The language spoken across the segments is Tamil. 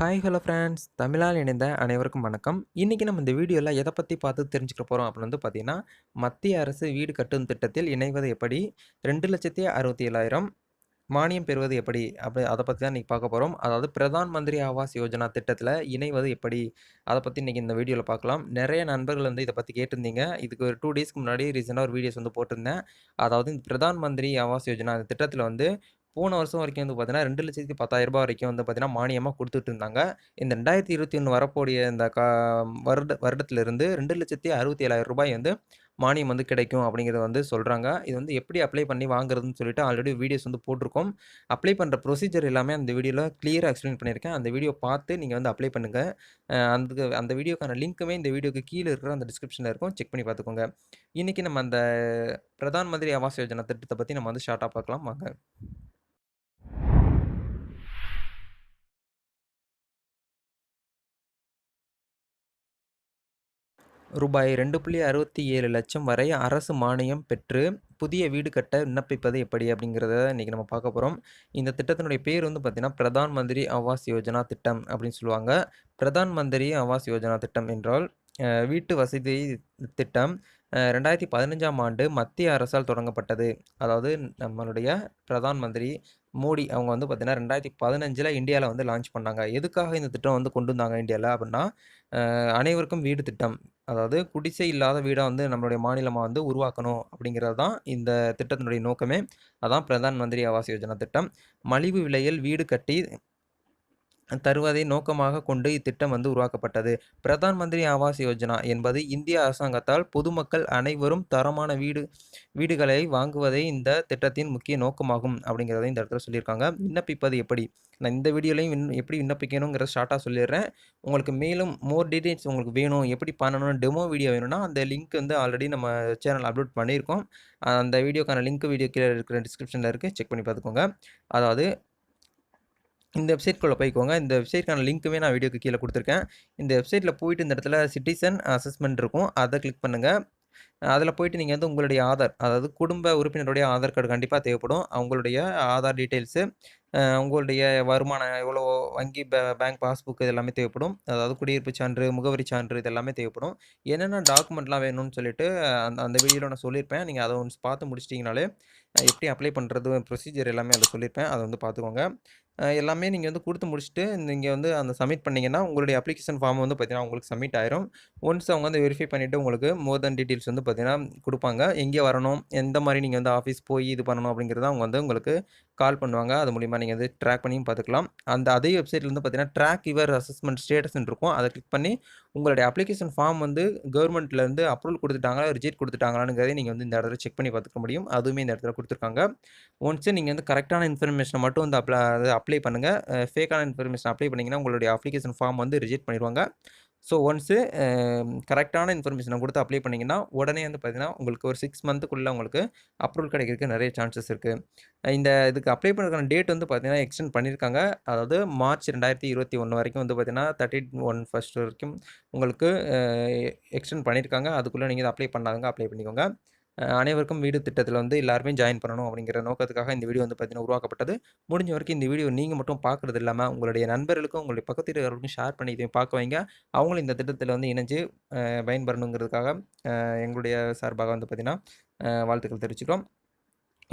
ஹாய் ஹலோ ஃப்ரெண்ட்ஸ் தமிழால் இணைந்த அனைவருக்கும் வணக்கம். இன்றைக்கி நம்ம இந்த வீடியோவில் எதை பற்றி பார்த்து தெரிஞ்சுக்க போகிறோம் அப்படின்னு வந்து பார்த்திங்கன்னா மத்திய அரசு வீடு கட்டும் திட்டத்தில் இணைவது எப்படி? ரெண்டு லட்சத்தி அறுபத்தி ஏழாயிரம் மானியம் பெறுவது எப்படி? அப்படி அதை பற்றி தான் இன்றைக்கி பார்க்க போகிறோம் அதாவது பிரதான் மந்திரி ஆவாஸ் யோஜனா திட்டத்தில் இணைவது எப்படி? அதை பற்றி இன்றைக்கி இந்த வீடியோவில் பார்க்கலாம். நிறைய நண்பர்கள் வந்து இதை பற்றி கேட்டிருந்தீங்க. இதுக்கு ஒரு டூ டேஸ்க்கு முன்னாடி ரீசெண்டாக ஒரு வீடியோஸ் வந்து போட்டிருந்தேன். அதாவது இந்த பிரதான் மந்திரி ஆவாஸ் யோஜனா அந்த திட்டத்தில் வந்து போன வருஷம் வரைக்கும் வந்து பார்த்தீங்கன்னா ரெண்டு லட்சத்தி பத்தாயிரம் ரூபாய் வரைக்கும் வந்து பார்த்தீங்கன்னா மானியமாக கொடுத்துட்டு இருந்தாங்க இந்த ரெண்டாயிரத்தி இருபத்தி ஒன்று வரக்கூடிய இந்த கா வருட வருடத்திலிருந்து ரெண்டு லட்சத்தி அறுபத்தி ஏழாயிரம் ரூபாய் வந்து மானியம் வந்து கிடைக்கும் அப்படிங்கிறத வந்து சொல்கிறாங்க இது வந்து எப்படி அப்ளை பண்ணி வாங்குறதுன்னு சொல்லிட்டு ஆல்ரெடி வீடியோஸ் வந்து போட்டிருக்கோம். அப்ளை பண்ணுற ப்ரொசீஜர் எல்லாமே அந்த வீடியோவில் கிளியராக எக்ஸ்பிளைன் பண்ணியிருக்கேன். அந்த வீடியோ பார்த்து நீங்கள் வந்து அப்ளை பண்ணுங்கள் அந்த அந்த வீடியோக்கான லிங்க்குமே இந்த வீடியோக்கு கீழே இருக்கிற அந்த டிஸ்கிரிப்ஷனில் இருக்கும். செக் பண்ணி பார்த்துக்கோங்க. இன்றைக்கி நம்ம அந்த பிரதான் மந்திரி ஆவாஸ் யோஜனா திட்டத்தை பற்றி நம்ம வந்து ஷார்ட்டாக பார்க்கலாம். வாங்க. ரூபாய் ரெண்டு புள்ளி அறுபத்தி ஏழு லட்சம் வரை அரசு மானியம் பெற்று புதிய வீடு கட்ட விண்ணப்பிப்பது எப்படி அப்படிங்கிறத இன்றைக்கி நம்ம பார்க்க போகிறோம் இந்த திட்டத்தினுடைய பேர் வந்து பார்த்திங்கன்னா பிரதான் மந்திரி ஆவாஸ் யோஜனா திட்டம் அப்படின்னு சொல்லுவாங்க. பிரதான் மந்திரி ஆவாஸ் யோஜனா திட்டம் என்றால் வீட்டு வசதி திட்டம் ரெண்டாயிரத்தி பதினஞ்சாம் ஆண்டு மத்திய அரசால் தொடங்கப்பட்டது. அதாவது நம்மளுடைய பிரதான் மந்திரி மோடி அவங்க வந்து பார்த்திங்கன்னா ரெண்டாயிரத்தி பதினஞ்சில் இந்தியாவில் வந்து லான்ச் பண்ணாங்க. எதுக்காக இந்த திட்டம் வந்து கொண்டு வந்தாங்க இந்தியாவில் அப்படின்னா அனைவருக்கும் வீடு திட்டம். அதாவது குடிசை இல்லாத வீடாக வந்து நம்மளுடைய மாநிலமாக வந்து உருவாக்கணும் அப்படிங்கிறது தான் இந்த திட்டத்தினுடைய நோக்கமே. அதான் பிரதான் மந்திரி ஆவாஸ் யோஜனா திட்டம். மலிவு விலையில் வீடு கட்டி தருவதை நோக்கமாக கொண்டு இத்திட்டம் வந்து உருவாக்கப்பட்டது. பிரதான் மந்திரி ஆவாஸ் யோஜனா என்பது இந்திய அரசாங்கத்தால் பொதுமக்கள் அனைவரும் தரமான வீடு வீடுகளை வாங்குவதே இந்த திட்டத்தின் முக்கிய நோக்கமாகும் அப்படிங்கிறத இந்த இடத்துல சொல்லியிருக்காங்க. விண்ணப்பிப்பது எப்படி? நான் இந்த வீடியோலையும் விண் எப்படி விண்ணப்பிக்கணுங்கிறத ஷார்ட்டாக சொல்லிடுறேன். உங்களுக்கு மேலும் மோர் டீட்டெயில்ஸ் உங்களுக்கு வேணும் எப்படி பண்ணணும் டெமோ வீடியோ வேணும்னா அந்த லிங்க் வந்து ஆல்ரெடி நம்ம சேனல் அப்லோட் பண்ணியிருக்கோம். அந்த வீடியோக்கான லிங்க் வீடியோ கீழே இருக்கிற டிஸ்கிரிப்ஷனில் இருக்குது செக் பண்ணி பார்த்துக்கோங்க. அதாவது இந்த வெப்சைட்குள்ளே போய்க்கோங்க. இந்த வெப்சைட்க்கான லிங்க்குமே நான் வீடியோக்கு கீழே கொடுத்துருக்கேன். இந்த வெப்சைட்டில் போயிட்டு இந்த இடத்துல சிட்டிசன் அசஸ்மெண்ட் இருக்கும். அதை கிளிக் பண்ணுங்கள் அதில் போயிட்டு நீங்கள் வந்து உங்களுடைய ஆதார் அதாவது குடும்ப உறுப்பினருடைய ஆதார் கார்டு கண்டிப்பாக தேவைப்படும். அவங்களுடைய ஆதார் டீட்டெயில்ஸு உங்களுடைய வருமானம் எவ்வளோ வங்கி பே பேங்க் பாஸ்புக் இது எல்லாமே தேவைப்படும். அதாவது குடியிருப்பு சான்று முகவரி சான்று இது எல்லாமே தேவைப்படும். என்னென்ன டாக்குமெண்ட்லாம் வேணும்னு சொல்லிட்டு அந்த அந்த வீடியோவில் நான் சொல்லியிருப்பேன். நீங்கள் அதை ஒன்று பார்த்து முடிச்சிட்டிங்கனாலே எப்படி அப்ளை பண்ணுறது ப்ரொசீஜர் எல்லாமே அதில் சொல்லியிருப்பேன். அதை வந்து பார்த்துக்கோங்க. எல்லாமே நீங்கள் வந்து கொடுத்து முடிச்சுட்டு நீங்கள் வந்து அந்த சப்மிட் பண்ணிங்கன்னா உங்களுடைய அப்ளிகேஷன் ஃபார்ம் வந்து பார்த்தீங்கன்னா உங்களுக்கு சப்மிட் ஆயிரும். ஒன்ஸ் அவங்க வந்து வெரிஃபை பண்ணிவிட்டு உங்களுக்கு மோர் தென் டீட்டெயில்ஸ் வந்து பார்த்தீங்கன்னா கொடுப்பாங்க. எங்கே வரணும்? எந்த மாதிரி நீங்கள் வந்து ஆஃபீஸ் போய் இது பண்ணணும் அப்படிங்கிறத அவங்க வந்து உங்களுக்கு கால் பண்ணுவாங்க. அது மூலிமா நீங்கள் வந்து ட்ராக் பண்ணியும் பார்த்துக்கலாம். அந்த அதே வெப்சைட்லேருந்து பார்த்தீங்கன்னா ட்ராக் யுவர் அசஸ்மெண்ட் ஸ்டேட்டஸ்ன்னு இருக்கும். அதை கிளிக் பண்ணி உங்களுடைய அப்ளிகேஷன் ஃபார்ம் வந்து கவர்மெண்ட்லேருந்து அப்ரூவல் கொடுத்துட்டாங்களா ரிஜெக்ட் கொடுத்துட்டாங்களாங்கிறதே நீங்கள் வந்து இந்த இடத்துல செக் பண்ணி பார்த்துக்க முடியும். அதுவுமே இந்த இடத்துல கொடுத்துருக்காங்க. ஒன்ஸ் நீங்கள் வந்து கரெக்டான இன்ஃபர்மேஷனை மட்டும் வந்து அப்ளை அப்ளை பண்ணுங்கள் ஃபேக்கான இன்ஃபர்மேஷன் அப்ளை பண்ணிங்கன்னா உங்களுடைய அப்ளிகேஷன் ஃபார்ம் வந்து ரிஜெக்ட் பண்ணிடுவாங்க. ஸோ ஒன்ஸு கரெக்டான இன்ஃபர்மேஷனை கொடுத்து அப்ளை பண்ணிங்கன்னா உடனே வந்து பார்த்திங்கன்னா உங்களுக்கு ஒரு சிக்ஸ் மந்த்துக்குள்ளே உங்களுக்கு அப்ரூவல் கிடைக்கிறதுக்கு நிறைய சான்சஸ் இருக்குது இந்த இதுக்கு அப்ளை பண்ணுறதுக்கான டேட் வந்து பார்த்திங்கன்னா எக்ஸ்டெண்ட் பண்ணியிருக்காங்க அதாவது மார்ச் ரெண்டாயிரத்தி இருபத்தி ஒன்று வரைக்கும் வந்து பார்த்திங்கன்னா தேர்ட்டி ஒன் ஃபஸ்ட் வரைக்கும் உங்களுக்கு எக்ஸ்டெண்ட் பண்ணியிருக்காங்க அதுக்குள்ளே நீங்கள் அப்ளை பண்ணாதவங்க அப்ளை பண்ணிக்கோங்க. அனைவருக்கும் வீடு திட்டத்தில் வந்து எல்லாருமே ஜாயின் பண்ணணும் அப்படிங்கிற நோக்கத்துக்காக இந்த வீடியோ வந்து பார்த்தீங்கன்னா உருவாக்கப்பட்டது. முடிஞ்ச வரைக்கும் இந்த வீடியோ நீங்கள் மட்டும் பார்க்குறது இல்லாமல் உங்களுடைய நண்பர்களுக்கும் உங்களுடைய பக்கத்து இருக்கிறவர்களுக்கும் ஷேர் பண்ணி இதையும் பார்க்க வைங்க. அவங்களும் இந்த திட்டத்தில் வந்து இணைஞ்சு பயன்பெறணுங்கிறதுக்காக எங்களுடைய சார்பாக வந்து பார்த்திங்கன்னா வாழ்த்துக்கள் தெரிவிச்சுக்கிறோம்.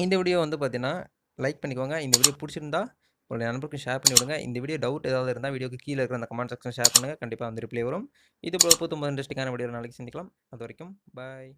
இந்த வீடியோ வந்து பார்த்திங்கன்னா லைக் பண்ணிக்கோங்க. இந்த வீடியோ பிடிச்சிருந்தா உங்களுடைய நண்பருக்கும் ஷேர் பண்ணி விடுங்க. இந்த வீடியோ டவுட் ஏதாவது இருந்தால் வீடியோக்கு கீழே இருக்கிற அந்த கமெண்ட் செக்ஷன் ஷேர் பண்ணுங்கள் கண்டிப்பாக வந்து ரிப்ளை வரும். இது போல் புது இன்ட்ரெஸ்டிங்கான வீடியோ நாளைக்கு சந்திக்கலாம். அது வரைக்கும் பாய்